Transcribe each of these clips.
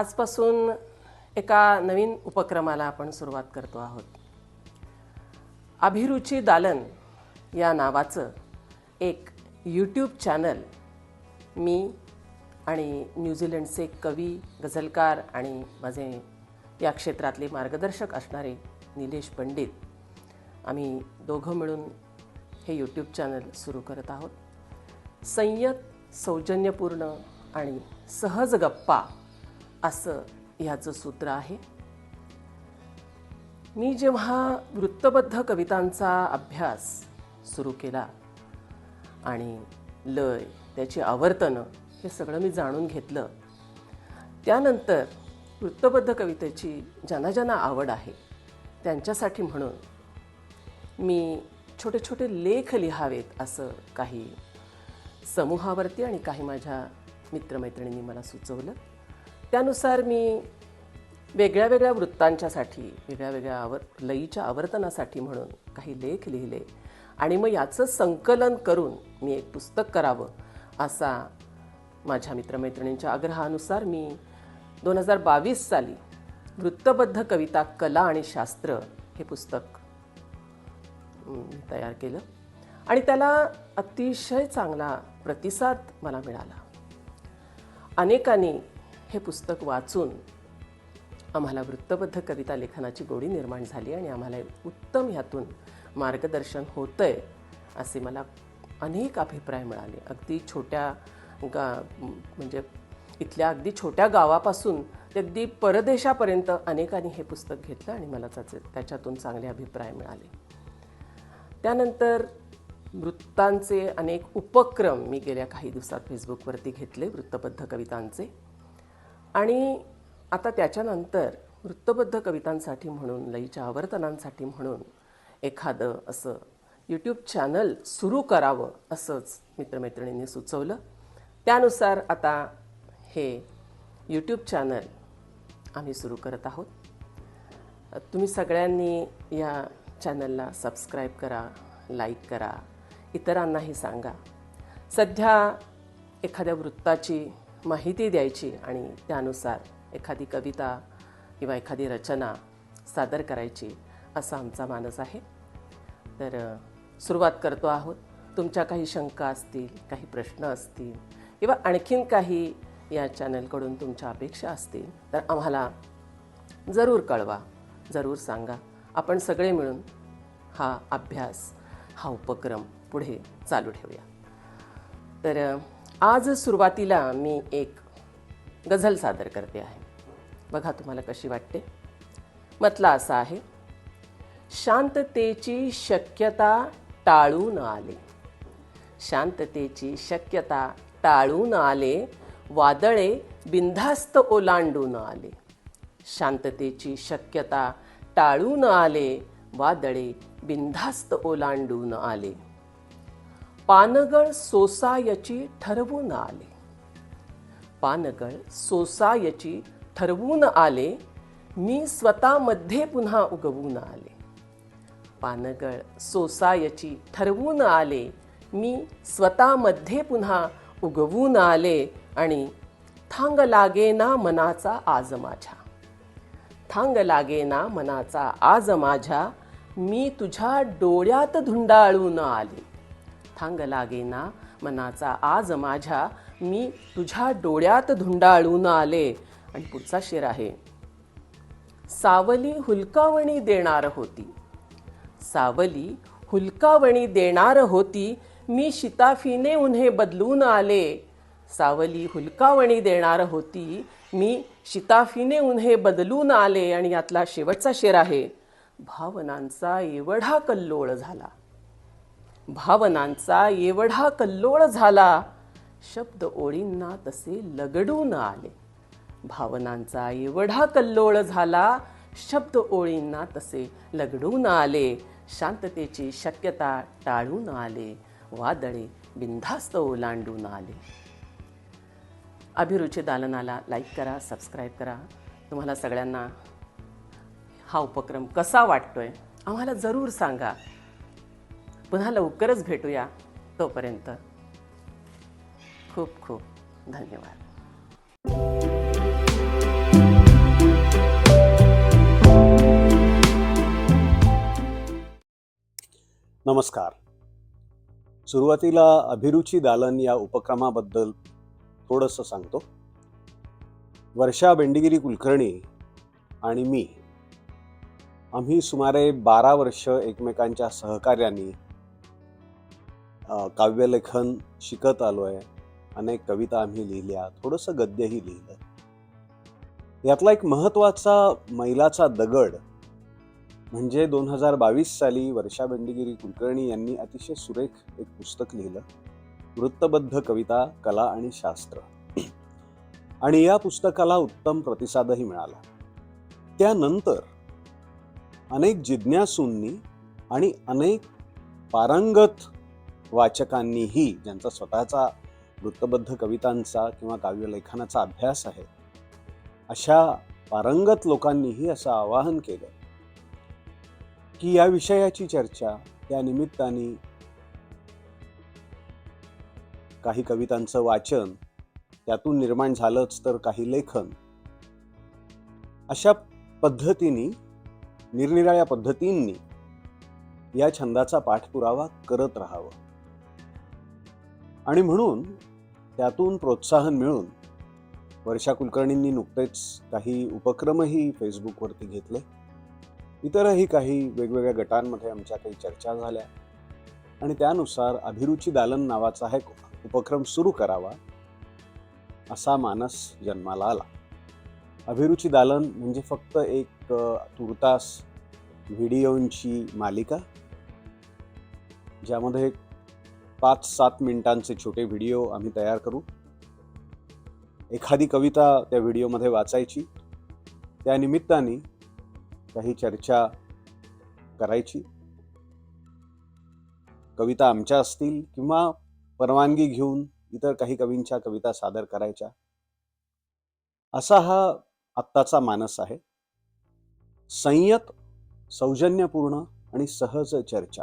आजपासून एका नवीन उपक्रमाला आपण सुरुवात करतो आहोत. अभिरुची दालन या नावाचं एक यूट्यूब चॅनल मी आणि न्यूझीलंडचे कवी गझलकार आणि माझे या क्षेत्रातले मार्गदर्शक असणारे निलेश पंडित आम्ही दोघं मिळून हे यूट्यूब चॅनल सुरू करत आहोत. संयत सौजन्यपूर्ण आणि सहज गप्पा असं ह्याचं सूत्र आहे. मी जेव्हा वृत्तबद्ध कवितांचा अभ्यास सुरू केला आणि लय त्याची आवर्तनं हे सगळं मी जाणून घेतलं त्यानंतर वृत्तबद्ध कवितेची ज्यांना ज्यांना आवड आहे त्यांच्यासाठी म्हणून मी छोटे छोटे लेख लिहावेत असं काही समूहावरती आणि काही माझ्या मित्रमैत्रिणींनी मला सुचवलं. त्यानुसार मी वेगळ्या वेगळ्या वृत्तांच्यासाठी वेगळ्या वेगळ्या आवर लईच्या आवर्तनासाठी म्हणून काही लेख लिहिले आणि मग याचं संकलन करून मी एक पुस्तक करावं असा माझ्या मित्रमैत्रिणींच्या आग्रहानुसार मी दोन हजार बावीस साली वृत्तबद्ध कविता कला आणि शास्त्र हे पुस्तक तयार केलं आणि त्याला अतिशय चांगला प्रतिसाद मला मिळाला. अनेकांनी हे पुस्तक वाचून आम्हाला वृत्तबद्ध कविता लेखनाची गोडी निर्माण झाली आणि आम्हाला उत्तम ह्यातून मार्गदर्शन होतं आहे असे मला अनेक अभिप्राय मिळाले. अगदी छोट्या गा म्हणजे इथल्या अगदी छोट्या गावापासून ते अगदी परदेशापर्यंत अनेकांनी हे पुस्तक घेतलं आणि मला त्याचे त्याच्यातून चांगले अभिप्राय मिळाले. त्यानंतर वृत्तांचे अनेक उपक्रम मी गेल्या काही दिवसात फेसबुकवरती घेतले वृत्तबद्ध कवितांचे. आणि आता त्याच्यानंतर वृत्तबद्ध कवितांसाठी म्हणून लईच्या आवर्तनांसाठी म्हणून एखादं असं यूट्यूब चॅनल सुरू करावं असंच मित्रमैत्रिणींनी सुचवलं. त्यानुसार आता हे यूट्यूब चॅनल आम्ही सुरू करत आहोत. तुम्ही सगळ्यांनी या चॅनलला सबस्क्राईब करा लाईक करा इतरांनाही सांगा. सध्या एखाद्या वृत्ताची माहिती द्यायची आणि त्यानुसार एखादी कविता किंवा एखादी रचना सादर करायची असा आमचा मानस आहे. तर सुरुवात करतो आहोत. तुमच्या काही शंका असतील काही प्रश्न असतील किंवा आणखीन काही या चॅनलकडून तुमच्या अपेक्षा असतील तर आम्हाला जरूर कळवा जरूर सांगा. आपण सगळे मिळून हा अभ्यास हा उपक्रम पुढे चालू ठेवूया. तर आज सुरुवातीला मी एक गझल सादर करते आहे. बघा तुम्हाला कशी वाटते. मतला असा आहे. शांततेची शक्यता टाळून आले. शांततेची शक्यता टाळून आले. वादळे बिंधास्त ओलांडून आले. शांततेची शक्यता टाळून आले. वादळे बिंधास्त ओलांडून आले. पानगळ सोसायची ठरवून आले. पानगळ सोसायची ठरवून आले मी स्वतःमध्ये पुन्हा उगवून आले. पानगळ सोसायची ठरवून आले मी स्वतःमध्ये पुन्हा उगवून आले आणि थांग लागेना मनाचा आज माझ्या. थांग लागेना मनाचा आज माझ्या मी तुझ्या डोळ्यात धुंडाळून आले. थांग लागेना मनाचा आज माझ्या मी तुझ्या डोळ्यात धुंडाळून आले. आणि पुढचा शेर आहे. सावली हुलकावणी देणार होती. सावली हुलकावणी देणार होती. मी शिताफीने उन्हे बदलून आले. सावली हुलकावणी देणार होती. मी शिताफीने उन्हे बदलून आले. आणि यातला शेवटचा शेर आहे. भावनांचा एवढा कल्लोळ झाला. भावनांचा एवढा कल्लोळ झाला शब्द ओळींना तसे लगडून आले. भावनांचा एवढा कल्लोळ झाला शब्द ओळींना तसे लगडून आले. शांततेची शक्यता टाळून आले वादळे बिंधास्त ओलांडून आले. अभिरुची दालनाला लाईक करा सबस्क्राईब करा. तुम्हाला सगळ्यांना हा उपक्रम कसा वाटतोय आम्हाला जरूर सांगा. पुन्हा लवकरच भेटूया तोपर्यंत. खूप खूप धन्यवाद. नमस्कार. सुरुवातीला अभिरुची दालन या उपक्रमाबद्दल थोडंसं सांगतो. वर्षा बेंडगिरी कुलकर्णी आणि मी आम्ही सुमारे बारा वर्ष एकमेकांच्या सहकार्याने काव्यलेखन शिकत आलो आहे. अनेक कविता आम्ही लिहिल्या थोडंसं गद्यही लिहिलं. यातला एक महत्त्वाचा मैलाचा दगड म्हणजे दोन हजार बावीस साली वर्षा बेंडगिरी कुलकर्णी यांनी अतिशय सुरेख एक पुस्तक लिहिलं वृत्तबद्ध कविता कला आणि शास्त्र. आणि या पुस्तकाला उत्तम प्रतिसादही मिळाला. त्यानंतर अनेक जिज्ञासूंनी आणि अनेक पारंगत वाचकांनीही ज्यांचा स्वतःचा वृत्तबद्ध कवितांचा किंवा काव्यलेखनाचा अभ्यास आहे अशा पारंगत लोकांनीही असं आवाहन केलं. की या विषयाची चर्चा त्या निमित्ताने काही कवितांचं वाचन त्यातून निर्माण झालंच तर काही लेखन अशा पद्धतीने निरनिराळ्या पद्धतींनी या छंदाचा पाठपुरावा करत राहावं. आणि म्हणून त्यातून प्रोत्साहन मिळून वर्षा कुलकर्णींनी नुकतेच काही उपक्रमही फेसबुकवरती घेतले. इतरही काही वेगवेगळ्या गटांमध्ये आमच्या काही चर्चा झाल्या आणि त्यानुसार अभिरुची दालन नावाचा हा एक उपक्रम सुरू करावा असा मानस जन्माला आला. अभिरुची दालन म्हणजे फक्त एक तुर्तास व्हिडिओंची मालिका ज्यामध्ये पाच सात मिनिटांचे छोटे व्हिडिओ आम्ही तयार करू. एखादी कविता त्या व्हिडिओमध्ये वाचायची. त्या निमित्ताने काही चर्चा करायची. कविता आमच्या असतील किंवा परवानगी घेऊन इतर काही कवींच्या कविता सादर करायच्या. असा हा आत्ताचा मानस आहे. संयत सौजन्यपूर्ण आणि सहज चर्चा.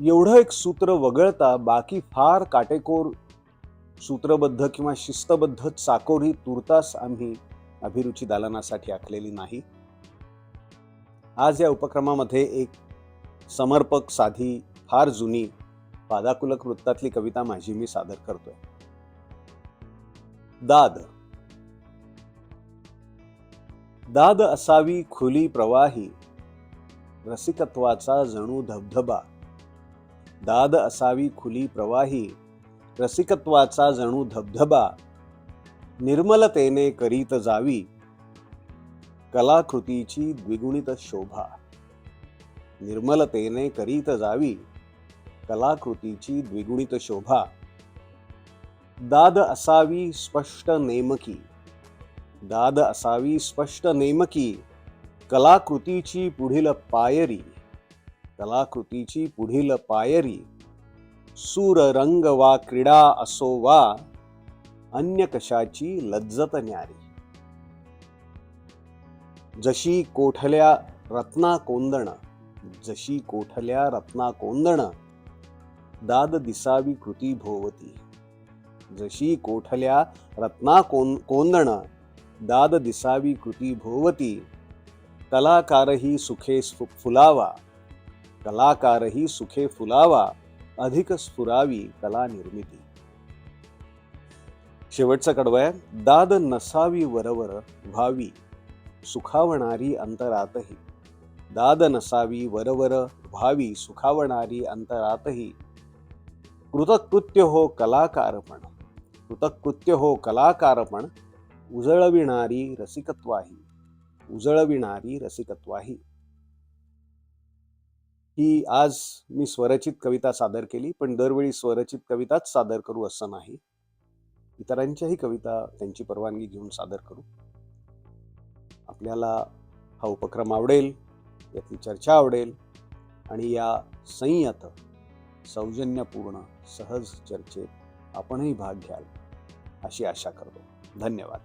एवढं एक सूत्र वगळता बाकी फार काटेकोर सूत्रबद्ध किंवा शिस्तबद्ध चाकोरी तूर्तास आम्ही अभिरुची दालनासाठी आखलेली नाही. आज या उपक्रमामध्ये एक समर्पक साधी फार जुनी पादाकुलक वृत्तातली कविता माझी मी सादर करतोय. दाद. दाद असावी खुली प्रवाही रसिकत्वाचा जणू धबधबा. दाद असावी खुली प्रवाही रसिकत्वाचा जणू धबधबा निर्मलतेने करीत जावी कलाकृतीची द्विगुणित शोभा. निर्मलतेने करीत जावी कलाकृतीची द्विगुणित शोभा. दाद असावी स्पष्ट नेमकी दाद असावी स्पष्ट नेमकी कलाकृतीची पुढील पायरी. कलाकृतीची पुढील पायरी सूर रंग वा क्रीडा असो वा अन्य कशाची लज्जत न्यारी. जशी कोठल्या रत्ना कोंदण जशी कोठल्या रत्ना कोंदण दाद दिसावी कृती भोवती. जशी कोठल्या रत्ना कों कोंदण दाद दिसावी कृती भोवती. कलाकारही सुखे स्फु- फुलावा कलाकारही सुखे फुलावा अधिक स्फुरावी कला निर्मिती. शेवटचं कडवा आहे दाद नसावी वरवर व्हावी सुखावणारी अंतरातही. दाद नसावी वरवर व्हावी सुखावणारी अंतरातही. कृतकृत्य हो कलाकारपण कृतकृत्य हो कलाकारपण उजळविणारी रसिकत्वाही उजळविणारी रसिकत्वाही. ही आज मी स्वरचित कविता सादर केली पण दरवेळी स्वरचित कविताच सादर करू असं नाही. इतरांच्याही कविता त्यांची परवानगी घेऊन सादर करू. आपल्याला हा उपक्रम आवडेल यातली चर्चा आवडेल आणि या संयत सौजन्यपूर्ण सहज चर्चेत आपणही भाग घ्याल अशी आशा करतो. धन्यवाद.